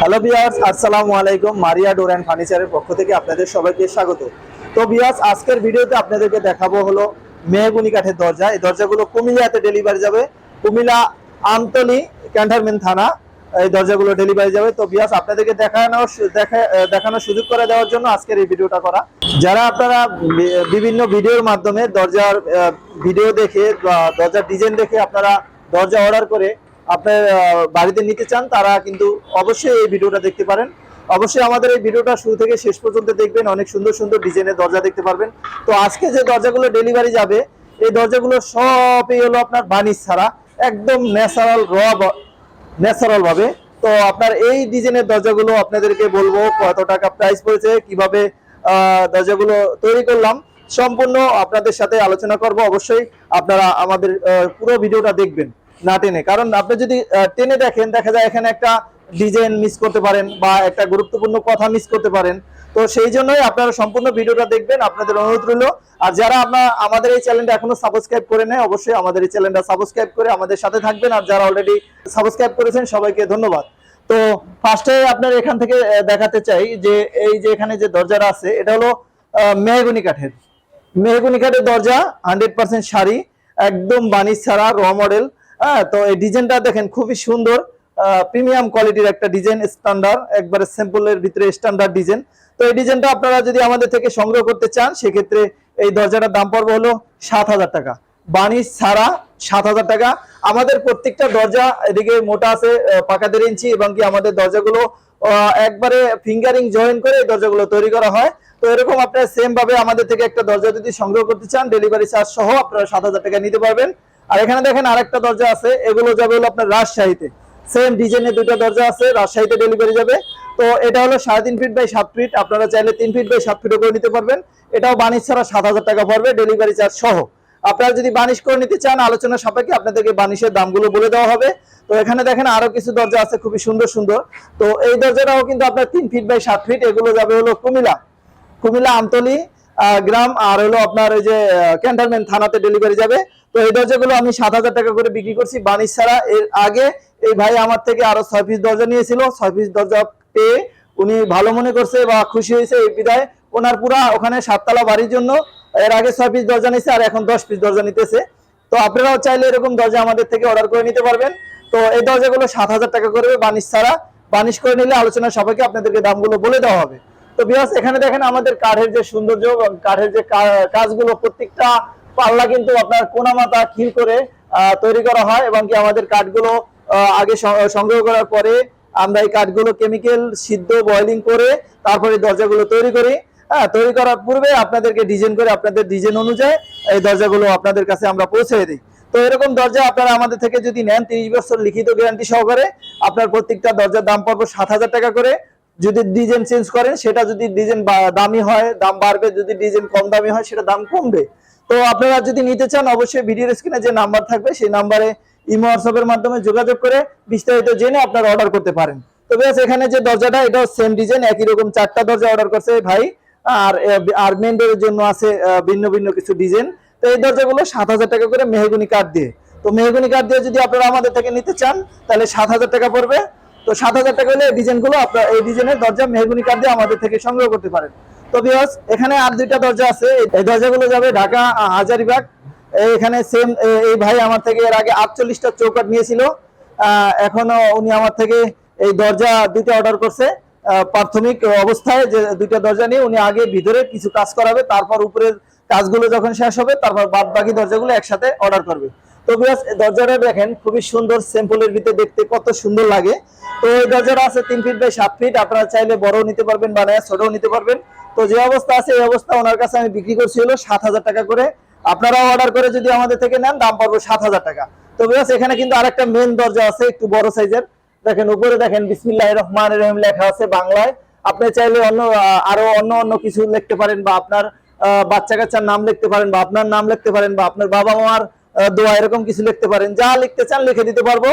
Hello বিয়ার্স আসসালামু আলাইকুম মারিয়া door and ফার্নিচারের পক্ষ থেকে আপনাদের সবাইকে স্বাগত। তো বিয়ার্স আজকের ভিডিওতে আপনাদেরকে দেখাবো হলো মেহগুনি কাঠের দরজা। এই দরজাগুলো কুমিল্লাতে ডেলিভারি যাবে। কুমিল্লা আমতলি ক্যান্টনমেন্ট থানা, এই দরজাগুলো ডেলিভারি যাবে। তো বিয়াস আপনাদেরকে দেখানোর সু- দেখা- দেখানোর সুযোগ করে দেওয়ার জন্য আজকের এই ভিডিওটা করা। যারা আপনারা বিভিন্ন ভিডিওর মাধ্যমে দরজার ভিডিও দেখে দরজার ডিজাইন দেখে আপনারা দরজা অর্ডার করে আপনার বাড়িতে নিতে চান, তারা কিন্তু অবশ্যই এই ভিডিওটা দেখতে পারেন। অবশ্যই আমাদের এই ভিডিওটা শুরু থেকে শেষ পর্যন্ত দেখবেন। অনেক সুন্দর সুন্দর ডিজাইনের দরজা দেখতে পারবেন। তো আজকে যে দরজাগুলো ডেলিভারি যাবে, এই দরজাগুলো সবই হলো আপনার বানিশ ছাড়া, একদম ন্যাচারাল র ন্যাচারাল ভাবে। তো আপনার এই ডিজাইনের দরজাগুলো আপনাদেরকে বলব, কত টাকা প্রাইস পড়েছে, কীভাবে দরজাগুলো তৈরি করলাম, সম্পূর্ণ আপনাদের সাথে আলোচনা করব। অবশ্যই আপনারা আমাদের পুরো ভিডিওটা দেখবেন। না টেনে। কারণ আপনি যদি টেনে দেখেন, দেখা যায় এখানে একটা ডিজাইন মিস করতে পারেন বা একটা গুরুত্বপূর্ণ কথা মিস করতে পারেন। তো সেই জন্যই আপনারা সম্পূর্ণ ভিডিওটা দেখবেন, আপনাদের অনুরোধ রইল। আর যারা আপনার আমাদের এই চ্যানেলটা এখনও সাবস্ক্রাইব করে নেয় অবশ্যই আমাদের এই চ্যানেলটা সাবস্ক্রাইব করে আমাদের সাথে থাকবেন। আর যারা অলরেডি সাবস্ক্রাইব করেছেন, সবাইকে ধন্যবাদ। তো ফার্স্টে আপনার এখান থেকে দেখাতে চাই যে, এই যে এখানে যে দরজাটা আছে, এটা হলো মেহগনি কাঠের। মেহগনি কাঠের দরজা হান্ড্রেড পার্সেন্ট শাড়ি, একদম বানিশ ছাড়া র মডেল হ্যাঁ তো এই ডিজাইনটা দেখেন খুবই সুন্দর। প্রিমিয়াম কোয়ালিটির একটা ডিজাইন স্ট্যান্ডার্ড একবারে স্যাম্পলের ভিতরে স্ট্যান্ডার্ড ডিজাইন। তো এই ডিজাইনটা আপনারা যদি আমাদের থেকে সংগ্রহ করতে চান, সেক্ষেত্রে এই দরজাটার দাম পড়বে হলো সাত হাজার টাকা। বানিশ ছাড়া সাত হাজার টাকা। আমাদের প্রত্যেকটা দরজা এদিকে মোটা আছে পাকা দেড় ইঞ্চি, এবং কি আমাদের দরজাগুলো একবারে ফিঙ্গারিং জয়েন করে এই দরজাগুলো তৈরি করা হয়। তো এরকম আপনারা সেম ভাবে আমাদের থেকে একটা দরজা যদি সংগ্রহ করতে চান ডেলিভারি চার্জ সহ আপনারা সাত হাজার টাকা নিতে পারবেন। আর এখানে দেখেন আরেকটা দরজা আছে, এগুলো যাবে হলো আপনার রাজশাহীতে। সেম ডিজাইনের দুটো দরজা আছে, রাজশাহীতে ডেলিভারি যাবে। তো এটা হলো সাড়ে তিন ফিট বাই সাত ফিট আপনারা চাইলে তিন ফিট বাই সাত ফিটও করে নিতে পারবেন। এটাও বানিশ ছাড়া সাত হাজার টাকা পড়বে ডেলিভারি চার্জ সহ। আপনারা যদি বানিশ করে নিতে চান, আলোচনা সাপেক্ষে আপনাদেরকে বানিশের দামগুলো বলে দেওয়া হবে। তো এখানে দেখেন আরও কিছু দরজা আছে, খুবই সুন্দর সুন্দর। তো এই দরজাটাও কিন্তু আপনার তিন ফিট বাই সাত ফিট এগুলো যাবে হলো কুমিলা কুমিল্লা আমতলি গ্রাম আর হলো আপনার ওই যে ক্যান্টনমেন্ট থানাতে ডেলিভারি যাবে। তো এই দরজাগুলো আমি সাত হাজার টাকা করে বিক্রি করছি বানিশ ছাড়া। এর আগে এই ভাই আমার থেকে আরও ছয় পিস দরজা নিয়েছিল। ছয় পিস দরজা পেয়ে উনি ভালো মনে করছে বা খুশি হয়েছে এই বিদায়। ওনার পুরা ওখানে সাততলা বাড়ির জন্য। এর আগে ছয় পিস দরজা নিয়েছে আর এখন দশ পিস দরজা নিতেছে। তো আপনারাও চাইলে এরকম দরজা আমাদের থেকে অর্ডার করে নিতে পারবেন। তো এই দরজাগুলো সাত হাজার টাকা করবে বানিশ ছাড়া। বানিশ করে নিলে আলোচনা সবাইকে আপনাদেরকে দামগুলো বলে দেওয়া হবে। তো বিয়াস এখানে দেখেন আমাদের কাঠের যে সৌন্দর্য কাঠের যে কাজগুলো, প্রত্যেকটা পাল্লা কিন্তু আপনার কোনামাতা খিল করে তৈরি করা হয় এবং কি আমাদের কাঠগুলো আগে সংগ্রহ করার পরে আমরা এই কাঠগুলো কেমিক্যাল সিদ্ধ বয়লিং করে তারপরে দরজাগুলো তৈরি করি। হ্যাঁ তৈরি করার পূর্বে আপনাদেরকে ডিজাইন করে আপনাদের ডিজাইন অনুযায়ী এই দরজাগুলো আপনাদের কাছে আমরা পৌঁছে দিই। তো এরকম দরজা আপনারা আমাদের থেকে যদি নেন, তিরিশ বছর লিখিত গ্যারান্টি সহকারে আপনার প্রত্যেকটা দরজার দাম পড়বে সাত হাজার টাকা করে। যদি ডিজাইন চেঞ্জ করেন, সেটা যদি ডিজাইন দামি হয়, দাম বাড়বে। যদি ডিজাইন কম দামি হয়, সেটা দাম কমবে। তো আপনারা যদি নিতে চান, অবশ্যই ভিডিওর স্ক্রিনে যে নাম্বার থাকবে, সেই নাম্বারে ইমো হোয়াটসঅ্যাপের মাধ্যমে যোগাযোগ করে বিস্তারিত জেনে আপনারা অর্ডার করতে পারেন। তো বেশ, এখানে যে দরজাটা, এটাও সেম ডিজাইন একই রকম চারটা দরজা অর্ডার করছে ভাই। আর আর মেন ডোরের জন্য আছে ভিন্ন ভিন্ন কিছু ডিজাইন তো এই দরজাগুলো সাত হাজার টাকা করে মেহগুনি কাঠ দিয়ে। তো মেহগুনি কাঠ দিয়ে যদি আপনারা আমাদের থেকে নিতে চান, তাহলে সাত হাজার টাকা পড়বে। তো সাত হাজার টাকা হলে এই ডিজাইনগুলো আপনার এই ডিজাইনের দরজা মেহগুনি কাঠ দিয়ে আমাদের থেকে সংগ্রহ করতে পারেন। তো বিয়স এখানে আর দুইটা দরজা আছে। এই দরজাগুলো যাবে ঢাকা হাজারিবাগ। এখানে সেম এই ভাই আমার থেকে এর আগে আটচল্লিশটা চৌকাট নিয়েছিল। এখনও উনি আমার থেকে এই দরজা দুইটা অর্ডার করছে। প্রাথমিক অবস্থায় যে দুইটা দরজা নিয়ে উনি আগে ভিতরে কিছু কাজ করাবে, তারপর উপরের কাজগুলো যখন শেষ হবে, তারপর বাদ বাকি দরজাগুলো একসাথে অর্ডার করবে। তো দরজাটা দেখেন, খুবই সুন্দর স্যাম্পলের ভিতরে দেখতে কত সুন্দর লাগে। তো এই দরজাটা আছে তিন ফিট বাই সাত ফিট আপনারা চাইলে বড়ও নিতে পারবেন বা ছোটও নিতে পারবেন। তো যে অবস্থা আছে, এই অবস্থা ওনার কাছে আমি বিক্রি করছি হলো সাত হাজার টাকা করে। আপনারাও অর্ডার করে যদি আমাদের থেকে নেন, দাম পড়বে সাত হাজার টাকা। তো এখানে কিন্তু আরেকটা মেন দরজা আছে, একটু বড় সাইজের দেখেন, উপরে দেখেন বিসমিল্লাহ রহমান রহিম লেখা আছে বাংলায়। আপনি চাইলে অন্য আরও অন্য অন্য কিছু লিখতে পারেন বা আপনার বাচ্চা কাচ্চার নাম লিখতে পারেন বা আপনার নাম লিখতে পারেন বা আপনার বাবা মার দোয়া এরকম কিছু লিখতে পারেন। যা লিখতে চান লিখে দিতে পারব।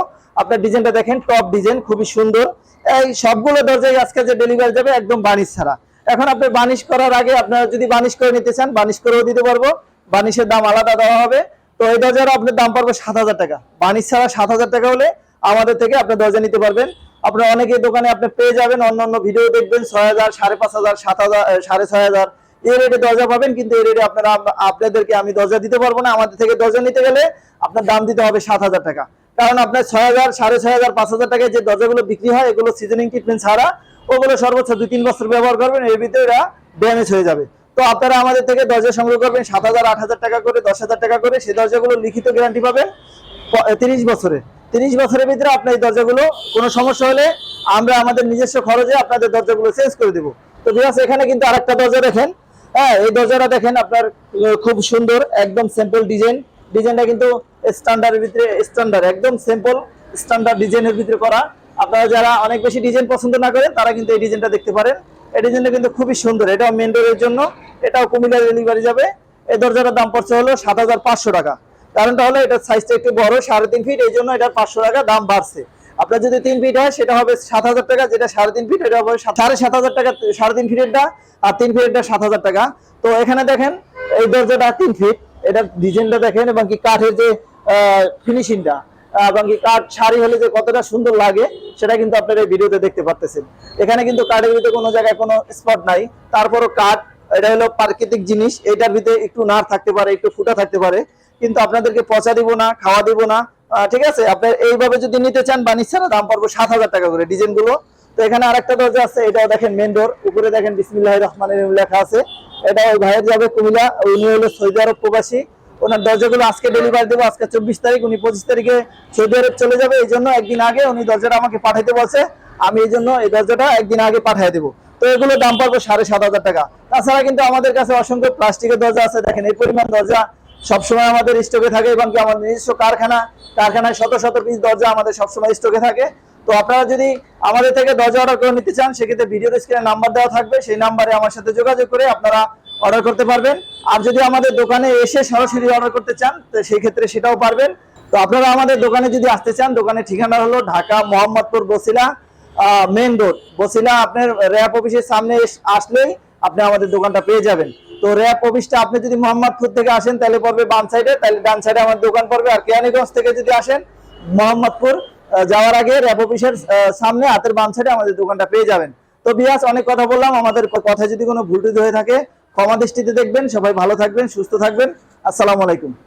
আপনার ডিজাইনটা দেখেন টপ ডিজাইন খুবই সুন্দর। এই সবগুলো দরজায় আজকে যে ডেলিভারি যাবে, একদম বানিশ ছাড়া। এখন আপনি বানিশ করার আগে আপনারা যদি বানিশ করে নিতে চান, বানিশ করেও দিতে পারব। বানিশের দাম আলাদা দেওয়া হবে। তো এই দরজার আপনার দাম পড়বে সাত হাজার টাকা। বানিশ ছাড়া সাত হাজার টাকা হলে আমাদের থেকে আপনি দরজা নিতে পারবেন। আপনার অনেকে দোকানে আপনি পেয়ে যাবেন অন্য অন্য ভিডিও দেখবেন, ছয় হাজার, সাড়ে পাঁচ হাজার, সাত হাজার সাড়ে ছয় হাজার। এই রেটে দরজা পাবেন, কিন্তু এই রেটে আপনারা, আপনাদেরকে আমি দরজা দিতে পারব না। আমাদের থেকে দরজা নিতে গেলে আপনার দাম দিতে হবে সাত হাজার টাকা। কারণ আপনার ছয় হাজার, সাড়ে ছয় হাজার, পাঁচ হাজার টাকায় যে দরজাগুলো বিক্রি হয়, এগুলো সিজনিং ট্রিটমেন্ট ছাড়া ওগুলো সর্বোচ্চ দুই তিন বছর ব্যবহার করবেন, এর ভিতরে এরা ড্যামেজ হয়ে যাবে। তো আপনারা আমাদের থেকে দরজা সংগ্রহ করবেন, সাত হাজার, আট হাজার টাকা করে, দশ হাজার টাকা করে সেই দরজাগুলো লিখিত গ্যারান্টি পাবেন তিরিশ বছরে। তিরিশ বছরের ভিতরে আপনার এই দরজাগুলো কোনো সমস্যা হলে আমরা আমাদের নিজস্ব খরচে আপনাদের দরজাগুলো চেঞ্জ করে দেবো। তো বিরাজ এখানে কিন্তু আরেকটা দরজা দেখেন। হ্যাঁ এই দরজাটা দেখেন আপনার খুব সুন্দর, একদম সিম্পল ডিজাইন ডিজাইনটা কিন্তু স্ট্যান্ডার্ডের ভিতরে স্ট্যান্ডার্ড একদম সিম্পল স্ট্যান্ডার্ড ডিজাইনের ভিতরে করা। আপনারা যারা অনেক বেশি ডিজাইন পছন্দ না করেন, তারা কিন্তু এই ডিজাইনটা দেখতে পারেন। এই ডিজাইনটা কিন্তু খুবই সুন্দর, এটাও মেন ডোরের জন্য, এটাও কুমিল্লা ডেলিভারি যাবে। এই দরজাটার দাম পড়ছে হলো সাত হাজার পাঁচশো টাকা। কারণটা হলো, এটার সাইজটা একটু বড়, সাড়ে তিন ফিট এই জন্য এটার পাঁচশো টাকা দাম বাড়ছে। আপনার যদি তিন ফিট হয়, সেটা হবে সাত হাজার টাকা, যেটা সাড়ে তিন ফিট এটা হবে সাড়ে সাত হাজার টাকা, সাড়ে তিন ফিটেরটা আর তিন ফিটেরটা সাত হাজার টাকা। তো এখানে দেখেন, এই দরজাটা তিন ফিট এটার ডিজাইনটা দেখেন, এবং কি কাঠের যে ফিনিশিংটা এবং কি কাঠ শাড়ি হলে যে কতটা সুন্দর লাগে, সেটা কিন্তু আপনারা এই ভিডিওতে দেখতে পারতেছেন। এখানে কিন্তু কাঠের ভিতরে কোনো জায়গায় কোনো স্পট নাই। তারপরও কাঠ, এটা হলো প্রাকৃতিক জিনিস, এটার ভিতরে একটু নার থাকতে পারে, একটু ফুটা থাকতে পারে। কিন্তু আপনাদেরকে পচা দিব না, খাওয়া দিব না ঠিক আছে? আপনার এইভাবে যদি নিতে চান বানিশ ছাড়া দাম পড়ব সাত হাজার টাকা করে ডিজাইনগুলো তো এখানে আরেকটা দরজা আছে, এটাও দেখেন মেন ডোর উপরে দেখেন বিসমিল্লাহ রহমান লেখা আছে। এটা ওই ভাইয়ের যাবে কুমিল্লা উনি হলো সৌদি আরব প্রবাসী। ওনার দরজাগুলো আজকে ডেলিভারি দেবো, আজকে চব্বিশ তারিখ, উনি পঁচিশ তারিখে সৌদি আরব চলে যাবে। এই জন্য একদিন আগে উনি দরজাটা আমাকে পাঠাইতে বলছে। আমি এই জন্য এই দরজাটা একদিন আগে পাঠিয়ে দেবো। তো এগুলো দাম পাবো সাড়ে সাত হাজার টাকা। তাছাড়া কিন্তু আমাদের কাছে অসংখ্য প্লাস্টিকের দরজা আছে। দেখেন এই পরিমাণ দরজা সবসময় আমাদের স্টকে থাকে এবং কি আমাদের নিজস্ব কারখানা, কারখানায় শত শত পিস দরজা আমাদের সবসময় স্টকে থাকে। তো আপনারা যদি আমাদের থেকে দরজা অর্ডার করে নিতে চান, সেক্ষেত্রে ভিডিও স্ক্রিনে নাম্বার দেওয়া থাকবে, সেই নাম্বারে আমার সাথে যোগাযোগ করে আপনারা অর্ডার করতে পারবেন। আর যদি আমাদের দোকানে এসে সরাসরি অর্ডার করতে চান, তো সেই ক্ষেত্রে সেটাও পারবেন। তো আপনারা আমাদের দোকানে যদি আসতে চান, দোকানের ঠিকানা হলো ঢাকা মোহাম্মদপুর বসিলা মেন রোড বসিলা আপনার র্যাপ অফিসের সামনে আসলেই আপনি আমাদের দোকানটা পেয়ে যাবেন। তো র্যাপ অফিসটা আপনি যদি মোহাম্মদপুর থেকে আসেন, তাহলে পড়বে বাম সাইডে তাহলে ডান সাইডে আমার দোকান পড়বে। আর কেরানীগঞ্জ থেকে যদি আসেন, মোহাম্মদপুর যাওয়ার আগে র্যাপ অফিসের সামনে হাতের বাম সাইডে আমাদের দোকানটা পেয়ে যাবেন। তো বিয়াস, অনেক কথা বললাম। আমাদের কথা যদি কোনো ভুল হয়ে থাকে, ক্ষমা দৃষ্টিতে দেখবেন। সবাই ভালো থাকবেন, সুস্থ থাকবেন। আসসালামু আলাইকুম।